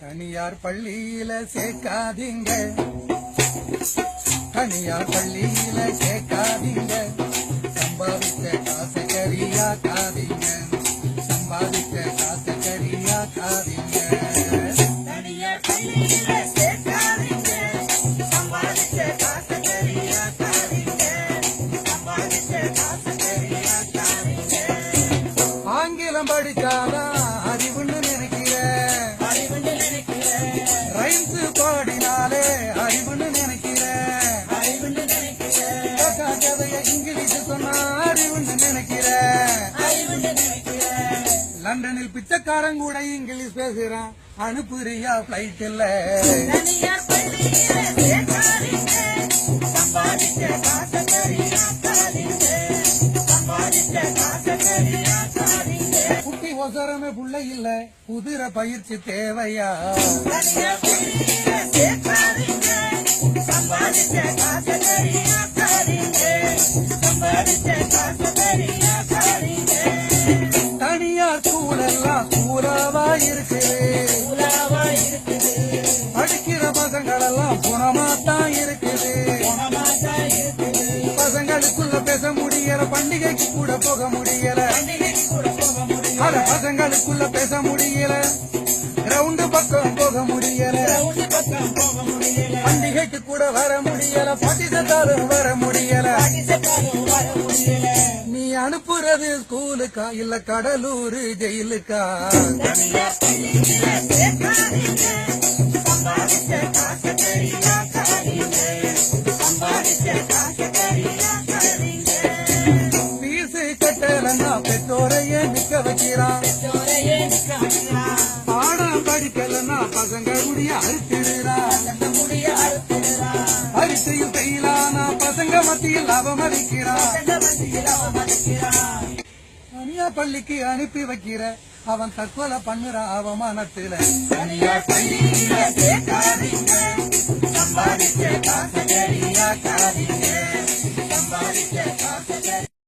தனியார் பள்ளியில சேர்க்காதீங்க தனியார் பள்ளியில சேர்க்காதீங்க சம்பாதித்த காசை கரியாக்காதீங்க சம்பாதித்த காசை கரியாக்காதீங்க தனியார் பள்ளியில சேர்க்காதீங்க. சம்பாதிச்ச காசை கரியாக்காதீங்க. காசை கரியாக்காதீங்க. ஆங்கிலம் படிச்சாதான் அறிவுன்னு நினைக்கிற, ரைம்ஸ் பாடினாலே அறிவுன்னு நினைக்கிற அறிவுன்னு நினைக்கிற, காக்கா கதைய இங்கிலீஷ் சொன்னா அறிவுன்னு நினைக்கிற அறிவுன்னு நினைக்கிற. லண்டனில் பிச்சைக்காரன் கூட இங்கிலீஷ் பேசுறான். அனுப்புறியா பிளைட் இல்ல ஒசரமே புள்ள இல்ல. குதிரை பயிற்சி தேவையா? தனியார் எல்லாம் ஸ்கூலாவா இருக்குது. படிக்கிற பசங்கள் எல்லாம் குணமாத்தான் இருக்குது. குணமாத்தா இருக்குது. பசங்களுக்குள்ள பேச முடியல பண்டிகைக்கு கூட போக முடியல. அத பசங்களுக்குள்ள பேச முடியல. கிரவுண்டு பக்கம் போக முடியல. ரவுண்டு பக்கம் போக முடியல. பண்டிகைக்கு கூட வர முடியல. பாட்டி சத்தாலும் வர முடியல. பாகிஸ்தானும் வர முடியல. நீ அனுப்புறது ஸ்கூலுக்கா இல்ல கடலூர் ஜெயிலுக்கா? நிக்க வைக்கிறான் பாடம் படிக்கலன்னா பசங்க முடிய அறுத்திடுறான் அந்த முடிய அறுத்திடுறான். அரிசையும் செய்யலானா பசங்க மத்தியில் லாபம் அளிக்கிறான் அந்த மத்தியில் தனியா பள்ளிக்கு அனுப்பி வைக்கிற அவன் தற்கொலை பண்ணுற அவமானத்துல தனியார் பள்ளியில